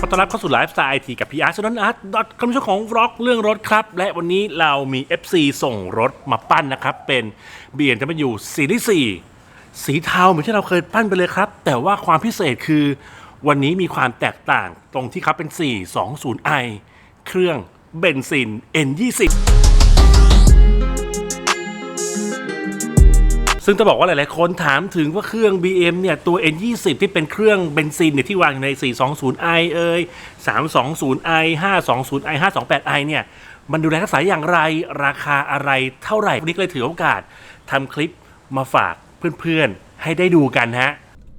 ขอต้อนรับเข้าสู่ไลฟ์สไตล์ไอทีกับพีอาร์ชนนอาร์ตดอทคำช่วของร็อกเรื่องรถครับ และวันนี้เรามี FC ส่งรถมาปั้นนะครับ เป็นเบียนจะมาอยู่สีที่สี่สีเทาเหมือนที่เราเคยปั้นไปเลยครับ แต่ว่าความพิเศษคือ วันนี้มีความแตกต่างตรงที่ขับเป็น 420i เครื่องเบนซิน N20 ซึ่งจะบอกว่าหลาย ๆ คนถามถึงว่าเครื่อง BM เนี่ย ตัว N20 ที่เป็นเครื่องเบนซินเนี่ยที่วางอยู่ใน 420i เอ่ย 320i 520i 528i เนี่ย มันดูแลรักษาอย่างไรราคาอะไรเท่าไหร่วันนี้ก็เลยถือโอกาสทำคลิปมาฝากเพื่อน ๆ ให้ได้ดูกันฮะ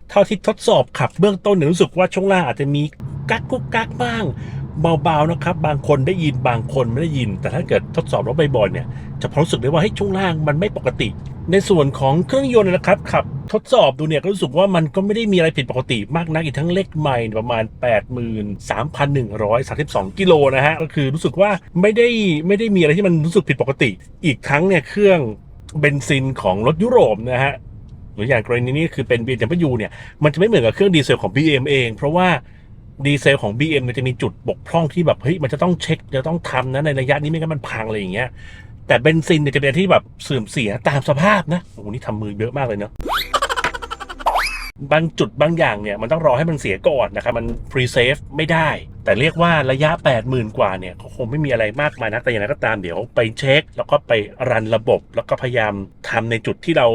เท่าที่ทดสอบขับเบื้องต้นเนี่ยรู้สึกว่าช่วงล่างอาจจะมีกักกุกกักบ้าง เบาๆนะครับ บางคนได้ยินบางคนไม่ได้ยิน แต่ถ้าเกิดทดสอบรถบ่อยๆเนี่ยจะพอรู้สึกได้ว่าให้ช่วงล่างมันไม่ปกติ ในส่วนของเครื่องยนต์นะครับขับทดสอบดูเนี่ยก็รู้สึกว่ามันก็ไม่ได้มีอะไรผิดปกติมากนักอีกทั้งเลขใหม่ประมาณ 83,132 กิโลนะฮะก็คือรู้สึกว่าไม่ได้ไม่ได้มีอะไรที่มันรู้สึกผิดปกติ อีกทั้งเนี่ยเครื่องเบนซินของรถยุโรปนะฮะหรืออย่างกรณีนี้คือเป็น BMW เนี่ยมันจะไม่เหมือนกับเครื่องดีเซลของ BM เอง เพราะว่า ดีเซลของ BM มันจะมีจุดบกพร่องที่แบบเฮ้ยมันจะต้องเช็คจะต้องทำนะในระยะนี้ไม่งั้นมันพังอะไรอย่างเงี้ยแต่เบนซินเนี่ยจะเป็นที่แบบเสื่อมเสียตามสภาพนะโอ้โหนี่ทำมือเยอะมากเลยเนาะบางจุดบางอย่างเนี่ยมันต้องรอให้มันเสียก่อนนะครับ มันฟรีเซฟไม่ได้ แต่เรียกว่าระยะ 80,000 กว่าเนี่ยเขาคงไม่มีอะไรมากมายนักแต่อย่างไรก็ตามเดี๋ยวไปเช็ค แล้วก็ไปรันระบบ แล้วก็พยายามทำในจุดที่เรา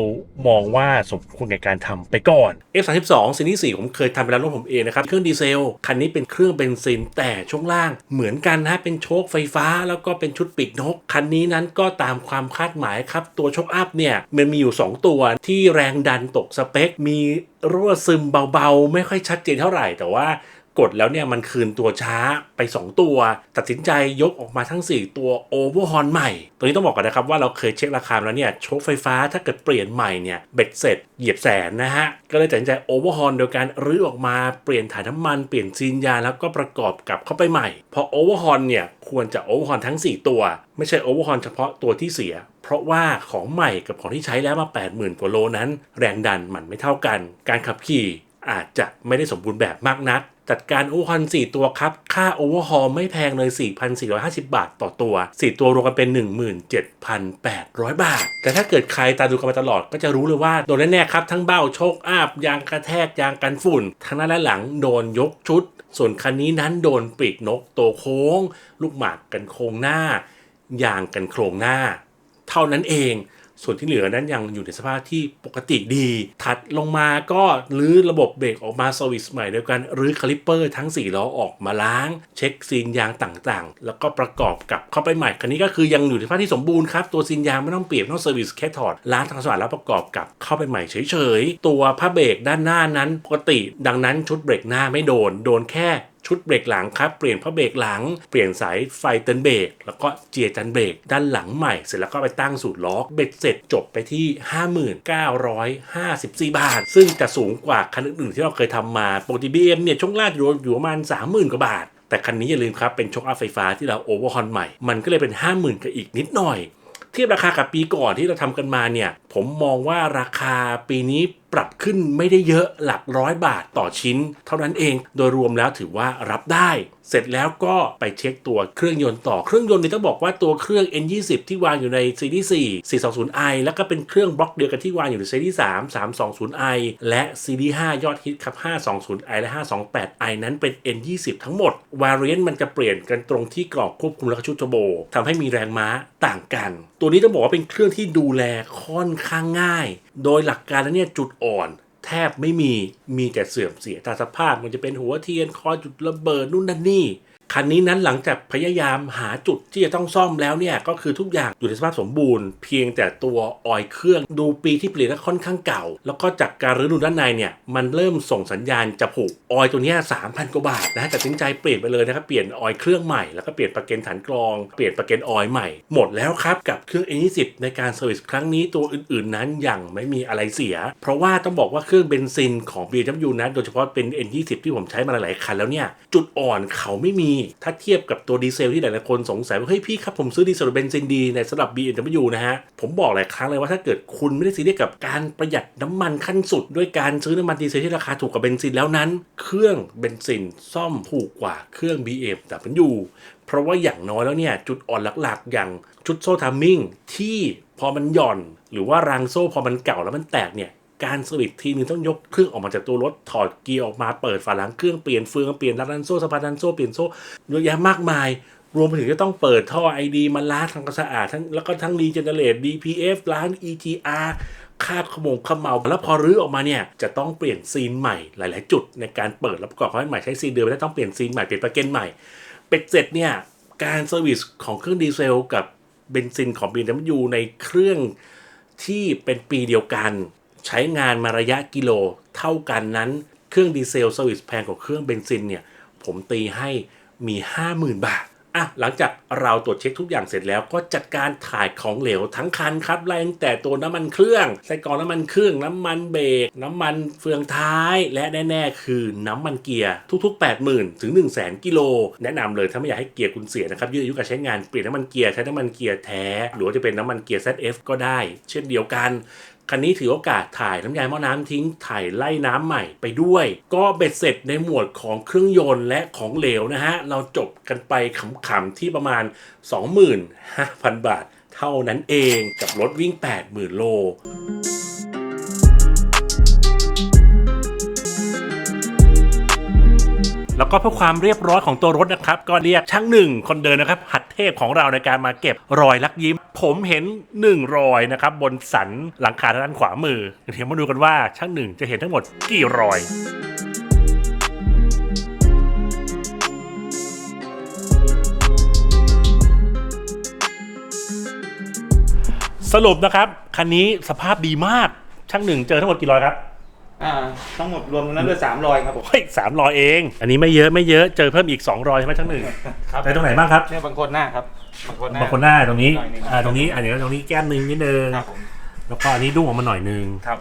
มองว่าสมควรแก่การทำไปก่อน F32 ซีรีส์4ผมเคยทำไปแล้วรถผมเองนะครับเครื่องดีเซล คันนี้เป็นเครื่องเบนซินแต่ช่วงล่างเหมือนกันนะเป็นโชคไฟฟ้า แล้วก็เป็นชุดปีกนก คันนี้นั้นก็ตามความคาดหมายครับตัวโชคอัพเนี่ยมันมีอยู่ 2 ตัวที่แรงดันตกสเปค มีรั่วซึมเบาๆ ไม่ค่อยชัดเจนเท่าไหร่แต่ว่า กดแล้วเนี่ยมันคืนตัวช้าไป 2 ตัว ตัดสินใจยกออกมาทั้ง 4 ตัวโอเวอร์ฮอนใหม่ ตัวนี้ต้องบอกก่อนนะครับว่าเราเคยเช็คราคาแล้วเนี่ยโชคไฟฟ้าถ้าเกิดเปลี่ยนใหม่เนี่ยเบ็ดเสร็จเหยียบแสนนะฮะ ก็เลยตัดสินใจโอเวอร์ฮอนโดยการรื้อออกมาเปลี่ยนถ่ายน้ำมันเปลี่ยนซีนยางแล้วก็ประกอบกลับเข้าไปใหม่ พอโอเวอร์ฮอนเนี่ยควรจะโอเวอร์ฮอนทั้ง 4 ตัว ไม่ใช่โอเวอร์ฮอนเฉพาะตัวที่เสีย เพราะว่าของใหม่กับของที่ใช้แล้วมา 80,000กว่าโลนั้น แรงดันมันไม่เท่ากัน การขับขี่อาจจะไม่ได้สมบูรณ์แบบมากนัก จัดการโอเวอร์ฮอล4ตัวครับ ค่าโอเวอร์ฮอลไม่แพงเลย 4,450 บาทต่อตัว 4 ตัวรวมกันเป็น 17,800 บาท แต่ถ้าเกิดใครตามดูกันมาตลอดก็จะรู้เลยว่าโดนแน่ๆครับ ทั้งเบ้าโชคอัพยางกระแทกยางกันฝุ่น ทั้งหน้าและหลังโดนยกชุด ส่วนคันนี้นั้นโดนปีกนกตัวโค้ง ลูกหมากกันโครงหน้า ยางกันโครงหน้า เท่านั้นเอง ส่วนที่เหลือนั้นยังอยู่ในสภาพที่ปกติดี ถัดลงมาก็รื้อระบบเบรกออกมาสวิสใหม่โดยการรื้อคาลิปเปอร์ทั้ง4ล้อออกมาล้าง เช็คซีนยางต่างๆ แล้วก็ประกอบกับเข้าไปใหม่ คันนี้ก็คือยังอยู่ในสภาพที่สมบูรณ์ครับตัวซีนยางไม่ต้องเปลี่ยนต้องเซอร์วิสแค่ถอดล้างทางสว่านแล้วประกอบกับเข้าไปใหม่เฉยๆตัวผ้าเบรกด้านหน้านั้นปกติ ดังนั้นชุดเบรกหน้าไม่โดนโดนแค่ ชุดเบรกหลังครับ เปลี่ยนผ้าเบรกหลัง เปลี่ยนสายไฟเตือนเบรก แล้วก็เจียจันเบรกด้านหลังใหม่ เสร็จแล้วก็ไปตั้งสูตรล็อกเบ็ดเสร็จจบไปที่ 5954 บาท ซึ่งจะสูงกว่าคันอื่นๆที่เราเคยทำมาปกติ BM เนี่ยช่วงล่างอยู่อยู่ประมาณ30,000กว่าบาท แต่คันนี้อย่าลืมครับเป็นช็อคอัพไฟฟ้าที่เราโอเวอร์ฮอนใหม่ มันก็เลยเป็น 50,000กับอีกนิดหน่อยเทียบราคากับปีก่อนที่เราทำกันมาเนี่ย ผมมองว่าราคาปีนี้ปรับขึ้นไม่ได้เยอะหลักร้อยบาทต่อชิ้น เท่านั้นเองโดยรวมแล้วถือว่ารับได้ เสร็จแล้วก็ไปเช็คตัวเครื่องยนต์ต่อเครื่องยนต์นี่ต้องบอกว่าตัวเครื่อง N20 ที่วางอยู่ในซีรีส์4 420i แล้วก็เป็นเครื่องบล็อกเดียวกันที่วางอยู่ในซีรีส์3 320i และซีรีส์5ยอดฮิตครับ 520i และ 528i นั้นเป็น N20 ทั้งหมด วาเรียนมันจะเปลี่ยนกันตรงที่กรอบควบคุมและชุดเทโบทำให้มีแรงม้าต่างกัน ตัวนี้ต้องบอกว่าเป็นเครื่องที่ดูแลค่อนข้างง่าย โดยหลักการแล้วเนี่ยจุดอ่อนแทบไม่มีมีแต่เสื่อมเสียตามสภาพมันจะเป็นหัวเทียนคอจุดระเบิดนู่นนั่นนี่ คันนี้นั้นหลังจากพยายามหาจุดที่จะต้องซ่อมแล้วเนี่ย ก็คือทุกอย่างอยู่ในสภาพสมบูรณ์ เพียงแต่ตัวออยเครื่องดูปีที่เปลี่ยนก็ค่อนข้างเก่า แล้วก็จากการรื้อดูด้านในเนี่ย มันเริ่มส่งสัญญาณจะผุออยตัวนี้สามพันกว่าบาทนะตัดสินใจเปลี่ยนไปเลยนะครับเปลี่ยนออยเครื่องใหม่แล้วก็เปลี่ยนประเกันฐานกรองเปลี่ยนประเกันออยใหม่ หมดแล้วครับกับเครื่อง N20 ในการเซอร์วิสครั้งนี้ตัวอื่น ๆ นั้นยังไม่มีอะไรเสีย เพราะว่าต้องบอกว่าเครื่องเบนซินของ BMW นั้นโดยเฉพาะเป็น N20 ที่ผมใช้มาหลายๆคันแล้วเนี่ยจุดอ่อนเขาไม่มีถ้าเทียบกับตัวดีเซลที่หลายๆคนสงสัยว่าเฮ้ยพี่ครับผมซื้อดีเซลเบนซินดีในสำหรับ BMW นะฮะ ผมบอกหลายครั้งเลยว่าถ้าเกิดคุณไม่ได้ซีเรียสกับการประหยัดน้ำมันขั้นสุด ด้วยการซื้อน้ำมันดีเซลที่ราคาถูกกว่าเบนซินแล้วนั้น เครื่องเบนซินซ่อมถูกกว่าเครื่อง BMW เพราะว่าอย่างน้อยแล้วเนี่ยจุดอ่อนหลักๆ อย่างชุดโซ่ทัมมิ่งที่พอมันหย่อน หรือว่ารางโซ่พอมันเก่าแล้วมันแตกเนี่ย การสวิตช์ทีนึงต้องยกเครื่องออกมาจากตัวรถถอดเกียร์ออกมาเปิดฝาหลังเครื่องเปลี่ยนเฟืองเปลี่ยนรัดดันโซ่สะพานดันโซ่เปลี่ยนโซ่เยอะแยะมากมาย รวมไปถึงจะต้องเปิดท่อไอดีมาล้างทำความสะอาดทั้งแล้วก็ทั้งรีเจนเนเรต DPF ล้าง EGR คาดขโมงขมเมาแล้วพอรื้อออกมาเนี่ยจะต้องเปลี่ยนซีนใหม่หลาย ๆ จุดในการเปิดแล้วประกอบเข้าให้ใหม่ใช้ซีนเดิมแล้วต้องเปลี่ยนซีนใหม่เปลี่ยนประเกนใหม่เป็ดเสร็จเนี่ยการเซอร์วิสของเครื่องดีเซลกับเบนซินของ BMW ในเครื่องที่เป็นปีเดียวกัน ใช้งานมาระยะกิโลเท่ากันนั้น เครื่องดีเซลเซอร์วิสแพงกว่าเครื่องเบนซินเนี่ย ผมตีให้มี 50,000 บาทอะหลังจากเราตรวจเช็คทุกอย่างเสร็จแล้วก็จัดการถ่ายของเหลวทั้งคันครับไล่ตั้งแต่ตัวน้ำมันเครื่องไส้กรองน้ำมันเครื่องน้ำมันเบรกน้ำมันเฟืองท้าย และแน่ ๆ คือน้ำมันเกียร์ทุก ๆ 80,000 ถึง 1 0 0 0 0แกิโลแนะนำเลยถ้าไม่อยากให้เกียร์คุณเสียนะครับยืดอายุการใช้งานเปลี่ยนน้ำมันเกียร์ใช้น้ำมันเกียร์แท้ หรือจะเป็นน้ำมันเกียร์ ZF ก็ได้ เช่นเดียวกัน คันนี้ถือโอกาสถ่ายน้ำยาหม้อน้ำทิ้งถ่ายไล่น้ำใหม่ไปด้วย ก็เบ็ดเสร็จในหมวดของเครื่องยนต์และของเหลวนะฮะ เราจบกันไปขำๆที่ประมาณ 25,000 บาท เท่านั้นเองกับรถวิ่ง 80,000 โล แล้วก็เพื่อความเรียบร้อยของตัวรถนะครับ ก็เรียกช่างหนึ่งคนเดินนะครับ หัดเทพของเราในการมาเก็บรอยลักยิ้ม ผมเห็นหนึ่งรอยนะครับบนสันหลังคาด้านขวามือเดี๋ยวมาดูกันว่าช่างหนึ่งจะเห็นทั้งหมดกี่รอยสรุปนะครับ คันนี้สภาพดีมาก ช่างหนึ่งเจอทั้งหมดกี่รอยครับ อ่าทั้งหมดรวมตรงนั้นด้วยสามรอยครับผมเฮ้ยสามรอยเอง อันนี้ไม่เยอะไม่เยอะเจอเพิ่มอีก2รอยใช่ไหมช่างหนึ่งครับ แต่ตรงไหนบ้างครับเนี่ยบางคนหน้าครับบางคนหน้า บางคนหน้าตรงนี้หน่อยหนึ่ง อ่าตรงนี้อันนี้ตรงนี้แก้มหนึ่งนิดนึงครับผมแล้วก็อันนี้ดุ้งออกมาหน่อยนึง ครับ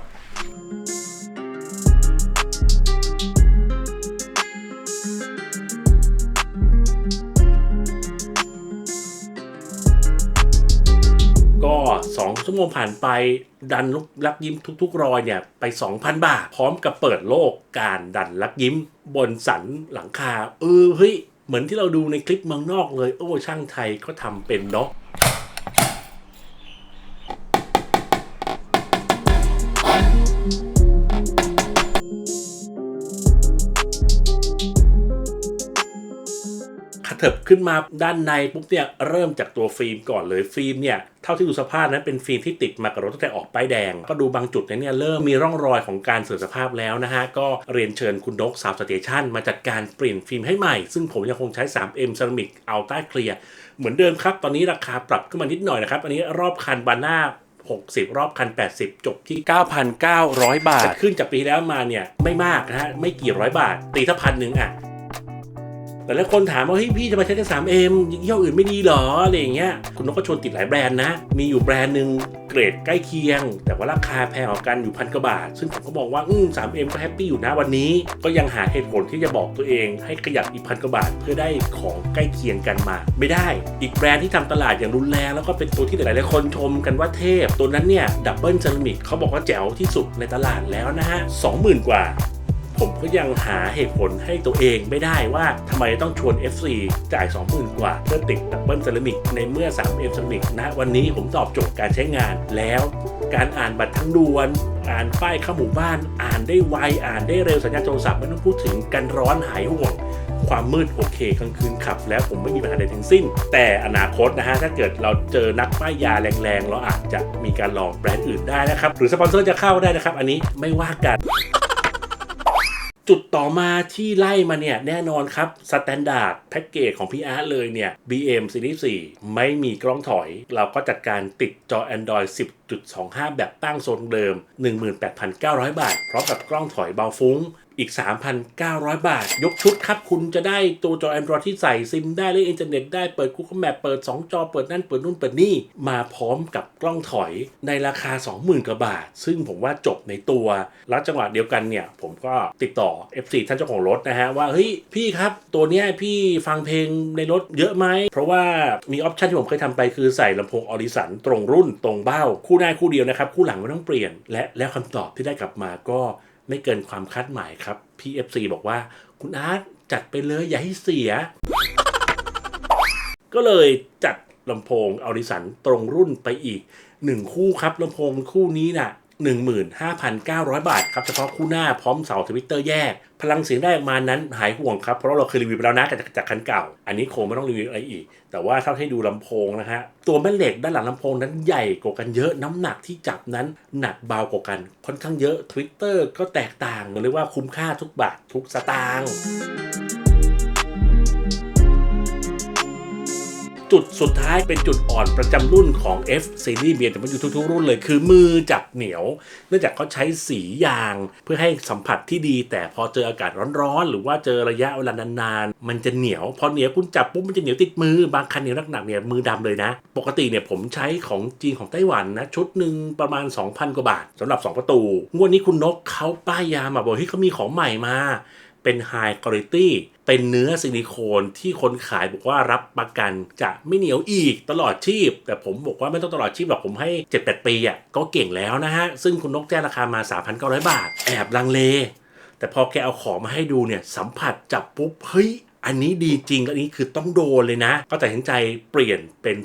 ชั่วโมงผ่านไปดันลักยิ้มทุก ๆ รอยเนี่ยไป 2,000 บาท พร้อมกับเปิดโลกการดันลักยิ้มบนสันหลังคา เออเฮ้ย เหมือนที่เราดูในคลิปเมืองนอกเลย โอ้ช่างไทยก็ทำเป็นเนาะ ถิบขึ้นมาด้านในปุ๊บเนี่ยเริ่มจากตัวฟิล์มก่อนเลยฟิล์มเนี่ยเท่าที่ดูสภาพนั้นเป็นฟิล์มที่ติดมากับรถตั้งแต่ออกป้ายแดง ก็ดูบางจุดเนี่ยเริ่มมีร่องรอยของการเสื่อมสภาพแล้วนะฮะ ก็เรียนเชิญคุณนกสาวสเตชันมาจัดการเปลี่ยนฟิล์มให้ใหม่ ซึ่งผมยังคงใช้ 3M Ceramic Ultra Clear เหมือนเดิมครับ ตอนนี้ราคาปรับขึ้นมานิดหน่อยนะครับ อันนี้รอบคันบาน่า60 รอบคัน 80 จบที่ 9,900 บาท ขึ้นจากปีแล้วมาเนี่ยไม่มากนะฮะไม่กี่ร้อยบาทตีถ้าพันหนึ่งอะ แต่และคนถามว่าเฮ้ยพี่จะมาใช้แต่ 3M ยี่ห้ออื่นไม่ดีหรออะไรอย่างเงี้ยคุณนกก็ชวนติดหลายแบรนด์นะ มีอยู่แบรนด์หนึ่งเกรดใกล้เคียง แต่ว่าราคาแพงกว่ากันอยู่พันกว่าบาท ซึ่งผมก็มองว่าอืม 3M ก็แฮปปี้อยู่นะวันนี้ ก็ยังหาเหตุผลที่จะบอกตัวเอง ให้ขยับอีกพันกว่าบาท เพื่อได้ของใกล้เคียงกันมา ไม่ได้อีกแบรนด์ที่ทำตลาดอย่างรุนแรงแล้วก็เป็นตัวที่หลายๆคนชมกันว่าเทพ ตัวนั้นเนี่ยดับเบิลเซรามิกเขาบอกว่าแจ๋วที่สุดในตลาดแล้วนะฮะ20,000กว่า ผมก็ยังหาเหตุผลให้ตัวเองไม่ได้ว่าทำไมต้องชวน FC จ่าย 20,000 กว่า เพื่อติดดับเบิลเซรามิกในเมื่อ 3M เซรามิกนะวันนี้ผมตอบโจทย์การใช้งานแล้วการอ่านบัตรทั้งดวนอ่านป้ายข้าหมู่บ้าน อ่านได้ไว อ่านได้เร็วสัญญาณโทรศัพท์ไม่ต้องพูดถึงกันร้อนหายห่วง ความมืดโอเคกลางคืนขับ แล้วผมไม่มีปัญหาใดทั้งสิ้น แต่อนาคตนะฮะ ถ้าเกิดเราเจอนักป้ายยาแรงๆ เราอาจจะมีการลองแบรนด์อื่นได้นะครับ หรือสปอนเซอร์จะเข้าได้นะครับ อันนี้ไม่ว่ากัน จุดต่อมาที่ไล่มาเนี่ย แน่นอนครับสแตนดาร์ดแพ็กเกจของพีอาร์เลยเนี่ย BM Series 4ไม่มีกล้องถอย เราก็จัดการติดจอ Android 10.25 แบบตั้งโซนเดิม 18,900 บาท พร้อมกับกล้องถอยเบาฟุ้ง อีก 3,900 บาท ยกชุดครับ คุณจะได้ตัวจอ Android ที่ใส่ซิมได้เล่นอินเทอร์เน็ตได้เปิด Google Map เปิด 2 จอเปิดนั่นเปิดนู่นเปิดนี่ มาพร้อมกับกล้องถอยในราคา 20,000 กว่าบาท ซึ่งผมว่าจบในตัวแล้วจังหวะเดียวกันเนี่ย ผมก็ติดต่อ FC ท่านเจ้าของรถนะฮะ ว่า เฮ้ย พี่ครับ ตัวเนี้ยพี่ฟังเพลงในรถเยอะไหม เพราะว่ามีออปชันที่ผมเคยทำไปคือใส่ลำโพงออริสันตรงรุ่นตรงเบ้าคู่หน้าคู่เดียวนะครับคู่หลังไม่ต้องเปลี่ยน และแล้วคำตอบที่ได้กลับมาก็ ไม่เกินความคาดหมายครับ พี่ FC บอกว่า คุณอาร์ตจัดไปเลยอย่าให้เสีย ก็เลยจัดลำโพงออริสันตรงรุ่นไปอีกหนึ่งคู่ครับลำโพงคู่นี้น่ะ 15,900 บาทครับเฉพาะคู่หน้าพร้อมเสาทวิตเตอร์แยก พลังเสียงได้ประมานั้นหายห่วงครับ เพราะเราเคยรีวิวไปแล้วนะจากจากคันเก่า อันนี้คงไม่ต้องรีวิวอะไรอีก แต่ว่าถ้าให้ดูลำโพงนะฮะตัวแม่เหล็กด้านหลังลำโพงนั้นใหญ่กว่ากันเยอะน้ำหนักที่จับนั้นหนักเบากว่ากัน ค่อนข้างเยอะ Twitter ก็แตกต่างเรียกว่าคุ้มค่าทุกบาททุกสตางค์ จุดสุดท้ายเป็นจุดอ่อนประจำรุ่นของ F Series เบียร์แต่มันอยู่ทุกๆรุ่นเลย คือมือจับเหนียว เนื่องจากเขาใช้สียางเพื่อให้สัมผัสที่ดี แต่พอเจออากาศร้อนๆ หรือว่าเจอระยะเวลานานๆ มันจะเหนียว พอเหนียวคุณจับปุ๊บมันจะเหนียวติดมือ บางคันเหนียวหนักๆเนี่ยมือดำเลยนะ ปกติเนี่ยผมใช้ของจีนของไต้หวันนะชุดหนึ่งประมาณ 2,000 กว่าบาทสำหรับ 2 ประตู งวดนี้คุณนกเขาป้ายยามาบอกเฮ้ยเขามีของใหม่มา เป็น High Quality เป็นเนื้อซิลิโคนที่คนขายบอกว่ารับประกันจะไม่เหนียวอีกตลอดชีพ แต่ผมบอกว่าไม่ต้องตลอดชีพหรอกผมให้ 7-8 ปีอะก็เก่งแล้วนะฮะ ซึ่งคุณนกแจ้งราคามา 3,900 บาท แอบลังเล แต่พอแกเอาของมาให้ดูเนี่ยสัมผัสจับปุ๊บเฮ้ย อันนี้ดีจริงอันนี้คือต้องโดนเลยนะ ก็ตัดสินใจเปลี่ยนเป็น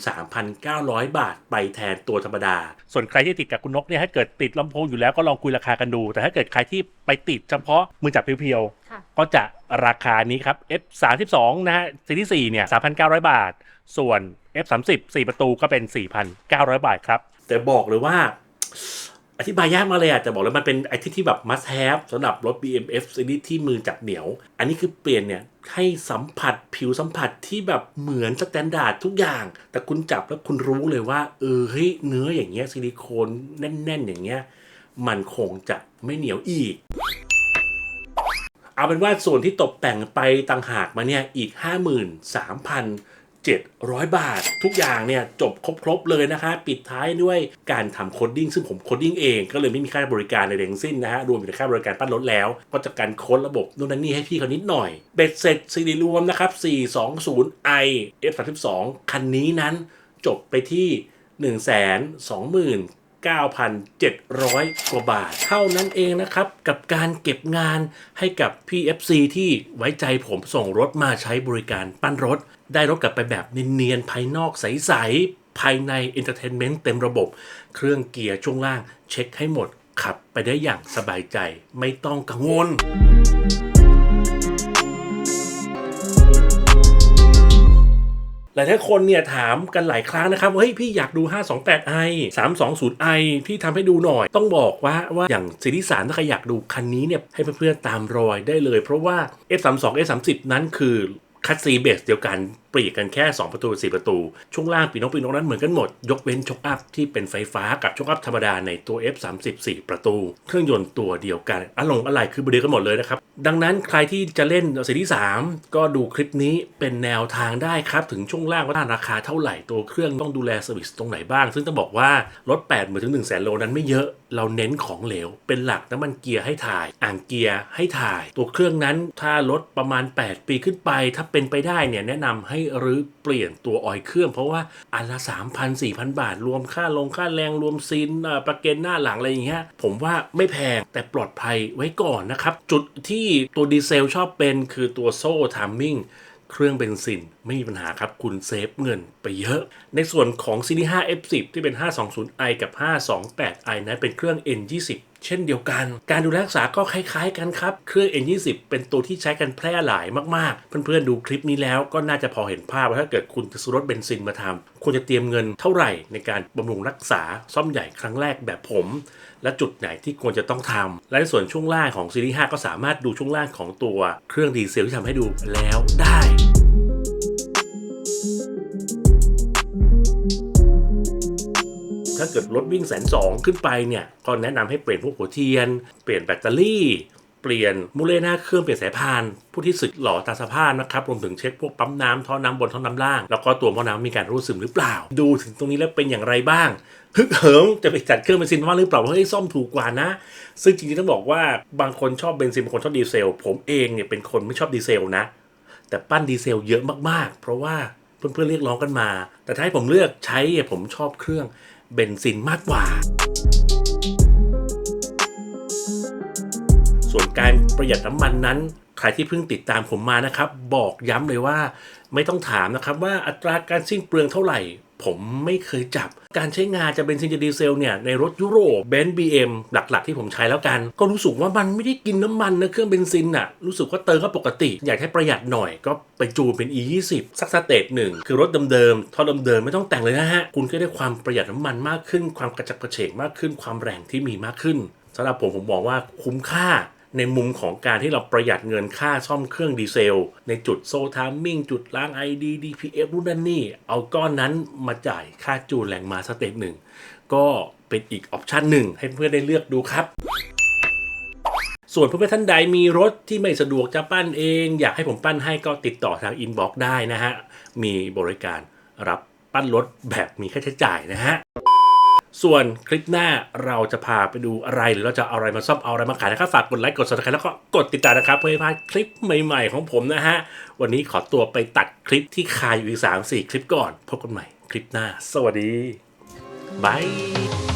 3,900 บาทไปแทนตัวธรรมดา ส่วนใครที่ติดกับคุณนกเนี่ยถ้าเกิดติดลำโพงอยู่แล้วก็ลองคุยราคากันดู แต่ถ้าเกิดใครที่ไปติดเฉพาะมือจับเพียวๆค่ะก็จะราคานี้ครับ F 3 2นะฮะซีรีส์4เนี่ย3,900 บาท ส่วน F 3 0 4ประตูก็เป็น 4,900 บาทครับ แต่บอกเลยว่า อธิบายยากมากเลยอะแต่บอกเลยมันเป็นไอที่ที่แบบ must have สำหรับรถ BMF ซีรีส์ที่มือจับเหนียว อันนี้คือเปลี่ยนเนี่ยให้สัมผัสผิวสัมผัสที่แบบเหมือนสแตนดาร์ดทุกอย่าง แต่คุณจับแล้วคุณรู้เลยว่า เออเฮ้ยเนื้ออย่างเงี้ยซิลิโคนแน่น ๆ อย่างเงี้ยมันคงจะไม่เหนียวอีก เอาเป็นว่าส่วนที่ตกแต่งไปต่างหากมาเนี่ยอีก 700 บาท ทุกอย่างเนี่ยจบครบๆเลยนะคะ ปิดท้ายด้วยการทำโคดดิ้งซึ่งผมโคดดิ้งเองก็เลยไม่มีค่าบริการในทั้งสิ้นนะฮะรวมถึงค่าบริการปั้นรถแล้ว ก็จะการโค้ดระบบนู่นนั่นนี่ให้พี่เขานิดหน่อยเบ็ดเสร็จซีรีรวมนะครับ 420i F32 คันนี้นั้นจบไปที่ 1 2 9,700 กว่าบาท เท่านั้นเองนะครับ กับการเก็บงานให้กับ PFC ที่ไว้ใจผมส่งรถมาใช้บริการปั้นรถ ได้รถกลับไปแบบเนียนๆภายนอกใสๆภายใน Entertainment เต็มระบบ เครื่องเกียร์ช่วงล่าง เช็คให้หมดขับไปได้อย่างสบายใจไม่ต้องกังวลหลายท่านคนเนี่ยถามกันหลายครั้งนะครับว่าเฮ้ยพี่อยากดู 528i 320i พี่ทำให้ดูหน่อย ต้องบอกว่าว่าอย่างซีรีส์3ถ้าใครอยากดูคันนี้เนี่ยให้เพื่อนๆตามรอยได้เลย เพราะว่า F32 F30 นั้นคือ คัตซีเบสเดียวกันปลี่ยนกันแค่ 2 ประตู 4 ประตู ช่วงล่างปีนกปีนกนั้นเหมือนกันหมด ยกเว้นช็อคอัพที่เป็นไฟฟ้ากับช็อคอัพธรรมดาในตัว F30 4ประตู เครื่องยนต์ตัวเดียวกันอลงอะไรคือเดียวกันหมดเลยนะครับ ดังนั้นใครที่จะเล่นซีรีส์3ก็ดูคลิปนี้เป็นแนวทางได้ครับ ถึงช่วงล่างว่าราคาเท่าไหร่ตัวเครื่องต้องดูแลเซอร์วิสตรงไหนบ้าง ซึ่งต้องบอกว่ารถ8 0 0 0 0ถึง1 0 0 0 0โลนั้นไม่เยอะเราเน้นของเหลว เป็นหลักน้ำมันเกียร์ให้ถ่าย อ่างเกียร์ให้ถ่าย ตัวเครื่องนั้นถ้ารถประมาณ 8 ปีขึ้นไป ถ้าเป็นไปได้เนี่ยแนะนำให้หรือเปลี่ยนตัวออยล์เครื่อง เพราะว่าอันละ 3,000 4,000 บาท รวมค่าลงค่าแรงรวมซินประกันหน้าหลังอะไรอย่างเงี้ยผมว่าไม่แพงแต่ปลอดภัยไว้ก่อนนะครับ จุดที่ตัวดีเซลชอบเป็นคือตัวโซ่ทามมิ่งเครื่องเบนซินไม่มีปัญหาครับ คุณเซฟเงินไปเยอะ ในส่วนของ Series 5 F10 ที่เป็น 520i กับ 528i นั้นเป็นเครื่อง N20 เช่นเดียวกัน การดูแลรักษาก็คล้ายๆกันครับ เครื่อง N20 เป็นตัวที่ใช้กันแพร่หลายมากๆ เพื่อนๆดูคลิปนี้แล้วก็น่าจะพอเห็นภาพว่าถ้าเกิดคุณจะซื้อรถเบนซินมาทำควรจะเตรียมเงินเท่าไหร่ในการบำรุงรักษาซ่อมใหญ่ครั้งแรกแบบผม และจุดไหนที่ควรจะต้องทำและในส่วนช่วงล่างของซีรีส์5ก็สามารถดูช่วงล่างของตัวเครื่องดีเซลที่ทำให้ดูแล้วได้ ถ้าเกิดรถวิ่งแสนสองขึ้นไปเนี่ย ก็แนะนำให้เปลี่ยนพวกหัวเทียน เปลี่ยนแบตเตอรี่ เปลี่ยนมูเลหน้าเครื่องเปลี่ยนสายพาน ผู้ที่สึกหล่อตาสภาพนะครับ รวมถึงเช็คพวกปั๊มน้ำท่อน้ำบนท่อน้ำล่าง แล้วก็ตัวหม้อน้ำมีการรูดซึมหรือเปล่า ดูถึงตรงนี้แล้วเป็นอย่างไรบ้างฮึกเหิมจะไปจัดเครื่องเบนซินว่าหรือเปล่าว่าเฮ้ยซ่อมถูกกว่านะ ซึ่งจริงๆต้องบอกว่าบางคนชอบเบนซินบางคนชอบดีเซล ผมเองเนี่ยเป็นคนไม่ชอบดีเซลนะ แต่ปั้นดีเซลเยอะมากๆ เพราะว่าเพื่อนๆเรียกร้องกันมา แต่ถ้าให้ผมเลือกใช้ผมชอบเครื่อง เบนซินมากกว่า ส่วนการประหยัดน้ำมันนั้นใครที่เพิ่งติดตามผมมานะครับ บอกย้ำเลยว่า ไม่ต้องถามนะครับว่าอัตราการสิ้นเปลืองเท่าไหร่ ผมไม่เคยจับ การใช้งานจะเบนซินจะดีเซลเนี่ย ในรถยุโรปเบนซ์บีเอ็มหลักๆ ที่ผมใช้แล้วกัน ก็รู้สึกว่ามันไม่ได้กินน้ำมันนะเครื่องเบนซินน่ะรู้สึกว่าเติมก็ปกติ อยากให้ประหยัดหน่อยก็ไปจูนเป็น e 2 0สักสเตจหนึ่งคือรถเดิมๆท่อเดิมๆไม่ต้องแต่งเลยนะฮะคุณก็ได้ความประหยัดน้ำมันมากขึ้น ความกระจับกระเฉงมากขึ้น ความแรงที่มีมากขึ้นสำหรับผมผมบอกว่าคุ้มค่า ในมุมของการที่เราประหยัดเงินค่าซ่อมเครื่องดีเซล ในจุดโซทามมิ่งจุดล้าง ID DPF รุ่นนั่นนี่ เอาก้อนนั้นมาจ่ายค่าจูนแรงมาสเตจหนึ่ง ก็เป็นอีกออปชันหนึ่งให้เพื่อนได้เลือกดูครับส่วนเพื่อนๆท่านใดมีรถที่ไม่สะดวกจะปั้นเอง อยากให้ผมปั้นให้ก็ติดต่อทางอินบ็อกซ์ได้นะฮะ มีบริการรับปั้นรถแบบมีค่าใช้จ่ายนะฮะ ส่วนคลิปหน้าเราจะพาไปดูอะไร หรือเราจะเอาอะไรมาซ่อมเอาอะไรมาขายนะครับฝากกดไลค์กด subscribe แล้วก็กดติดตามนะครับเพื่อไม่พลาดคลิปใหม่ๆของผมนะฮะ วันนี้ขอตัวไปตัดคลิปที่คาอยู่อีก3-4 คลิปก่อน พบกันใหม่คลิปหน้า สวัสดีบาย